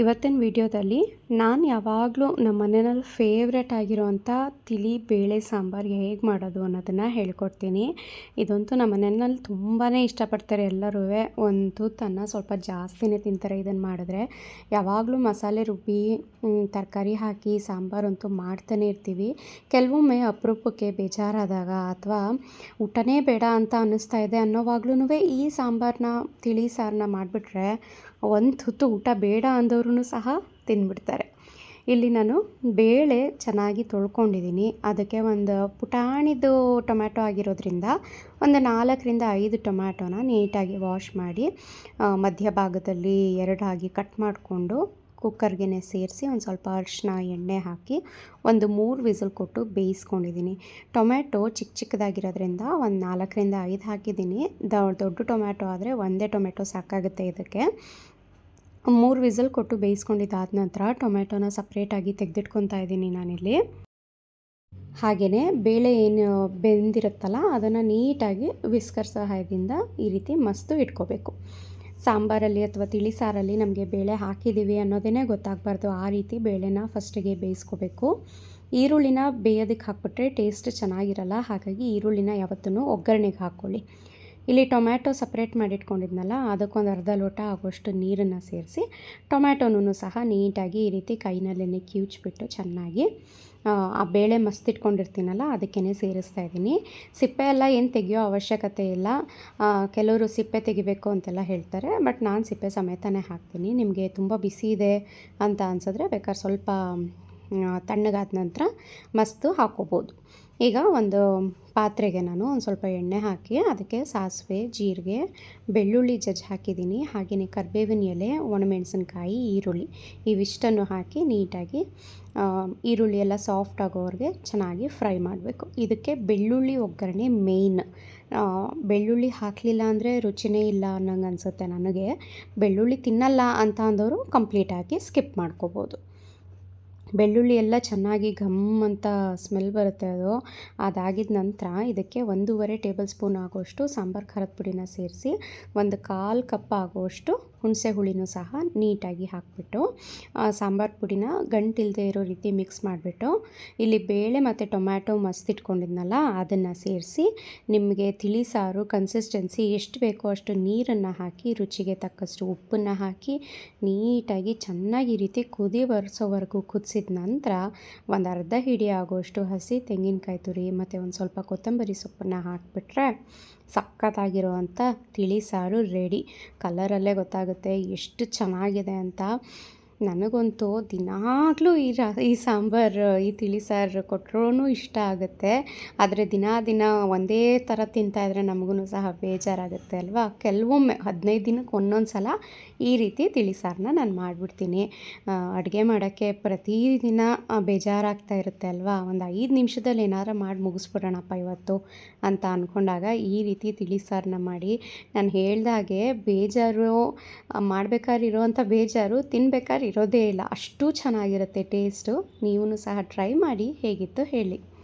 ಇವತ್ತಿನ ವಿಡಿಯೋದಲ್ಲಿ ನಾನು ಯಾವಾಗಲೂ ನಮ್ಮ ಮನೆಯಲ್ಲಿ ಫೇವ್ರೆಟ್ ಆಗಿರೋವಂಥ ತಿಳಿ ಬೇಳೆ ಸಾಂಬಾರು ಹೇಗೆ ಮಾಡೋದು ಅನ್ನೋದನ್ನು ಹೇಳ್ಕೊಡ್ತೀನಿ. ಇದಂತೂ ನಮ್ಮ ಮನೆಯಲ್ಲಿ ತುಂಬಾ ಇಷ್ಟಪಡ್ತಾರೆ ಎಲ್ಲರೂ. ಒಂದು ತನ್ನ ಸ್ವಲ್ಪ ಜಾಸ್ತಿನೇ ತಿಂತಾರೆ ಇದನ್ನು ಮಾಡಿದ್ರೆ. ಯಾವಾಗಲೂ ಮಸಾಲೆ ರುಬ್ಬಿ ತರಕಾರಿ ಹಾಕಿ ಸಾಂಬಾರಂತೂ ಮಾಡ್ತಾನೆ ಇರ್ತೀವಿ. ಕೆಲವೊಮ್ಮೆ ಅಪರೂಪಕ್ಕೆ ಬೇಜಾರಾದಾಗ ಅಥವಾ ಊಟನೇ ಬೇಡ ಅಂತ ಅನ್ನಿಸ್ತಾ ಇದೆ ಅನ್ನೋವಾಗ್ಲೂ ಈ ಸಾಂಬಾರನ್ನ ತಿಳಿ ಸಾರನ್ನ ಮಾಡಿಬಿಟ್ರೆ ಒಂದು ತುತ್ತು ಊಟ ಬೇಡ ಅಂದವ್ರೂ ಸಹ ತಿಂದ್ಬಿಡ್ತಾರೆ ಇಲ್ಲಿ ನಾನು ಬೇಳೆ ಚೆನ್ನಾಗಿ ತೊಳ್ಕೊಂಡಿದ್ದೀನಿ. ಅದಕ್ಕೆ ಒಂದು ಪುಟಾಣಿದು ಟೊಮ್ಯಾಟೊ ಆಗಿರೋದ್ರಿಂದ ಒಂದು ನಾಲ್ಕರಿಂದ ಐದು ಟೊಮ್ಯಾಟೊನ ನೀಟಾಗಿ ವಾಶ್ ಮಾಡಿ ಮಧ್ಯಭಾಗದಲ್ಲಿ ಎರಡಾಗಿ ಕಟ್ ಮಾಡಿಕೊಂಡು ಕುಕ್ಕರ್ಗೆ ಸೇರಿಸಿ ಒಂದು ಸ್ವಲ್ಪ ಅರಿಶಿನ ಎಣ್ಣೆ ಹಾಕಿ ಒಂದು ಮೂರು ವಿಸಲ್ ಕೊಟ್ಟು ಬೇಯಿಸ್ಕೊಂಡಿದ್ದೀನಿ. ಟೊಮ್ಯಾಟೊ ಚಿಕ್ಕ ಚಿಕ್ಕದಾಗಿರೋದ್ರಿಂದ ಒಂದು ನಾಲ್ಕರಿಂದ ಐದು ಹಾಕಿದ್ದೀನಿ. ದೊಡ್ಡ ಟೊಮ್ಯಾಟೊ ಆದರೆ ಒಂದೇ ಟೊಮೆಟೊ ಸಾಕಾಗುತ್ತೆ ಇದಕ್ಕೆ. ಮೂರು ವಿಸಲ್ ಕೊಟ್ಟು ಬೇಯಿಸ್ಕೊಂಡಿದ್ದಾದ ನಂತರ ಟೊಮೆಟೊನ ಸಪ್ರೇಟಾಗಿ ತೆಗೆದಿಟ್ಕೊತಾ ಇದ್ದೀನಿ ನಾನಿಲ್ಲಿ. ಹಾಗೆಯೇ ಬೇಳೆ ಏನು ಬೆಂದಿರುತ್ತಲ್ಲ ಅದನ್ನು ನೀಟಾಗಿ ವಿಸ್ಕರ್ ಸಹಾಯದಿಂದ ಈ ರೀತಿ ಮಸ್ತು ಇಟ್ಕೋಬೇಕು. ಸಾಂಬಾರಲ್ಲಿ ಅಥವಾ ತಿಳಿ ಸಾರಲ್ಲಿ ನಮಗೆ ಬೇಳೆ ಹಾಕಿದ್ದೀವಿ ಅನ್ನೋದೇ ಗೊತ್ತಾಗಬಾರ್ದು. ಆ ರೀತಿ ಬೇಳೆನ ಫಸ್ಟಿಗೆ ಬೇಯಿಸ್ಕೋಬೇಕು. ಈರುಳ್ಳಿನ ಬೇಯೋದಕ್ಕೆ ಹಾಕ್ಬಿಟ್ರೆ ಟೇಸ್ಟ್ ಚೆನ್ನಾಗಿರಲ್ಲ. ಹಾಗಾಗಿ ಈರುಳ್ಳಿನ ಯಾವತ್ತೂ ಒಗ್ಗರಣೆಗೆ ಹಾಕ್ಕೊಳ್ಳಿ. ಇಲ್ಲಿ ಟೊಮ್ಯಾಟೊ ಸಪ್ರೇಟ್ ಮಾಡಿಟ್ಕೊಂಡಿದ್ನಲ್ಲ, ಅದಕ್ಕೊಂದು ಅರ್ಧ ಲೋಟ ಆಗೋಷ್ಟು ನೀರನ್ನು ಸೇರಿಸಿ ಟೊಮ್ಯಾಟೊನೂ ಸಹ ನೀಟಾಗಿ ಈ ರೀತಿ ಕೈನಲ್ಲೇ ಕಿವುಚ್ಬಿಟ್ಟು ಚೆನ್ನಾಗಿ, ಆ ಬೇಳೆ ಮಸ್ತ್ ಇಟ್ಕೊಂಡಿರ್ತೀನಲ್ಲ ಅದಕ್ಕೇ ಸೇರಿಸ್ತಾ ಇದ್ದೀನಿ. ಸಿಪ್ಪೆ ಎಲ್ಲ ಏನು ತೆಗಿಯೋ ಅವಶ್ಯಕತೆ ಇಲ್ಲ. ಕೆಲವರು ಸಿಪ್ಪೆ ತೆಗಿಬೇಕು ಅಂತೆಲ್ಲ ಹೇಳ್ತಾರೆ, ಬಟ್ ನಾನು ಸಿಪ್ಪೆ ಸಮೇತನೇ ಹಾಕ್ತೀನಿ. ನಿಮಗೆ ತುಂಬ ಬಿಸಿ ಇದೆ ಅಂತ ಅನ್ಸಿದ್ರೆ ಬೇಕಾದ್ರೆ ಸ್ವಲ್ಪ ತಣ್ಣಗಾದ ನಂತರ ಮಸ್ತು ಹಾಕ್ಕೋಬೋದು ಈಗ ಒಂದು ಪಾತ್ರೆಗೆ ನಾನು ಒಂದು ಸ್ವಲ್ಪ ಎಣ್ಣೆ ಹಾಕಿ ಅದಕ್ಕೆ ಸಾಸಿವೆ, ಜೀರಿಗೆ, ಬೆಳ್ಳುಳ್ಳಿ ಜಜ್ಜಿ ಹಾಕಿದ್ದೀನಿ. ಹಾಗೆಯೇ ಕರ್ಬೇವಿನ ಎಲೆ, ಒಣಮೆಣಸಿನ್ಕಾಯಿ, ಈರುಳ್ಳಿ ಇವಿಷ್ಟನ್ನು ಹಾಕಿ ನೀಟಾಗಿ ಈರುಳ್ಳಿ ಎಲ್ಲ ಸಾಫ್ಟ್ ಆಗೋವರೆಗೆ ಚೆನ್ನಾಗಿ ಫ್ರೈ ಮಾಡಬೇಕು. ಇದಕ್ಕೆ ಬೆಳ್ಳುಳ್ಳಿ ಒಗ್ಗರಣೆ ಮೇಯ್ನ್. ಬೆಳ್ಳುಳ್ಳಿ ಹಾಕಲಿಲ್ಲ ಅಂದರೆ ರುಚಿನೇ ಇಲ್ಲ ಅನ್ನಂಗೆ ಅನಿಸುತ್ತೆ ನನಗೆ. ಬೆಳ್ಳುಳ್ಳಿ ತಿನ್ನಲ್ಲ ಅಂತ ಅಂದವರು ಕಂಪ್ಲೀಟಾಗಿ ಸ್ಕಿಪ್ ಮಾಡ್ಕೋಬೋದು. ಬೆಳ್ಳುಳ್ಳಿ ಎಲ್ಲ ಚೆನ್ನಾಗಿ ಘಮ್ ಅಂತ ಸ್ಮೆಲ್ ಬರುತ್ತೆ ಅದು. ಅದಾಗಿದ ನಂತರ ಇದಕ್ಕೆ ಒಂದೂವರೆ ಟೇಬಲ್ ಸ್ಪೂನ್ ಆಗೋಷ್ಟು ಸಾಂಬಾರು ಖಾರದ ಪುಡಿನ ಸೇರಿಸಿ, ಒಂದು ಕಾಲು ಕಪ್ ಆಗುವಷ್ಟು ಹುಣಸೆ ಹುಳಿನೂ ಸಹ ನೀಟಾಗಿ ಹಾಕಿಬಿಟ್ಟು ಸಾಂಬಾರು ಪುಡಿನ ಗಂಟಿಲ್ಲದೆ ಇರೋ ರೀತಿ ಮಿಕ್ಸ್ ಮಾಡಿಬಿಟ್ಟು, ಇಲ್ಲಿ ಬೇಳೆ ಮತ್ತು ಟೊಮ್ಯಾಟೊ ಮಸ್ತ್ ಇಟ್ಕೊಂಡಿದ್ನಲ್ಲ, ಅದನ್ನು ಸೇರಿಸಿ ನಿಮಗೆ ತಿಳಿ ಸಾರು ಕನ್ಸಿಸ್ಟೆನ್ಸಿ ಎಷ್ಟು ಬೇಕೋ ಅಷ್ಟು ನೀರನ್ನು ಹಾಕಿ, ರುಚಿಗೆ ತಕ್ಕಷ್ಟು ಉಪ್ಪನ್ನು ಹಾಕಿ, ನೀಟಾಗಿ ಚೆನ್ನಾಗಿ ರೀತಿ ಕುದಿ ಬರ್ಸೋವರೆಗೂ ಕುದಿಸಿದ ನಂತರ ಒಂದು ಅರ್ಧ ಹಿಡಿ ಆಗೋಷ್ಟು ಹಸಿ ತೆಂಗಿನಕಾಯಿ ತುರಿ ಮತ್ತು ಒಂದು ಸ್ವಲ್ಪ ಕೊತ್ತಂಬರಿ ಸೊಪ್ಪನ್ನು ಹಾಕಿಬಿಟ್ರೆ ಸಖತ್ತಾಗಿರೋವಂಥ ತಿಳಿ ಸಾರು ರೆಡಿ ಕಲರಲ್ಲೇ ಗೊತ್ತಾಗುತ್ತೆ ಎಷ್ಟು ಚೆನ್ನಾಗಿದೆ ಅಂತ. ನನಗಂತೂ ದಿನಾಗಲೂ ಈ ರಾ, ಈ ಸಾಂಬಾರು, ಈ ತಿಳಿ ಸಾರು ಕೊಟ್ಟರೂ ಇಷ್ಟ ಆಗುತ್ತೆ. ಆದರೆ ದಿನ ದಿನ ಒಂದೇ ಥರ ತಿಂತಾಯಿದ್ರೆ ನಮಗೂ ಸಹ ಬೇಜಾರಾಗುತ್ತೆ ಅಲ್ವಾ? ಕೆಲವೊಮ್ಮೆ ಹದಿನೈದು ದಿನಕ್ಕೆ ಒಂದೊಂದು ಸಲ ಈ ರೀತಿ ತಿಳಿ ಸಾರನ್ನ ನಾನು ಮಾಡಿಬಿಡ್ತೀನಿ. ಅಡುಗೆ ಮಾಡೋಕ್ಕೆ ಪ್ರತಿದಿನ ಬೇಜಾರಾಗ್ತಾ ಇರುತ್ತೆ ಅಲ್ವಾ? ಒಂದು ಐದು ನಿಮಿಷದಲ್ಲಿ ಏನಾರು ಮಾಡಿ ಮುಗಿಸ್ಬಿಡೋಣಪ್ಪ ಇವತ್ತು ಅಂತ ಅಂದ್ಕೊಂಡಾಗ ಈ ರೀತಿ ತಿಳಿ ಸಾರನ್ನ ಮಾಡಿ ನಾನು ಹೇಳ್ದಾಗೆ ಬೇಜಾರು ಮಾಡಬೇಕಾದ್ರೆ ಇರೋವಂಥ ಬೇಜಾರು ತಿನ್ಬೇಕಾದ್ರೆ ಇರೋದೇ ಇಲ್ಲ. ಅಷ್ಟು ಚೆನ್ನಾಗಿರುತ್ತೆ ಟೇಸ್ಟು. ನೀವು ಸಹ ಟ್ರೈ ಮಾಡಿ ಹೇಗಿತ್ತು ಹೇಳಿ.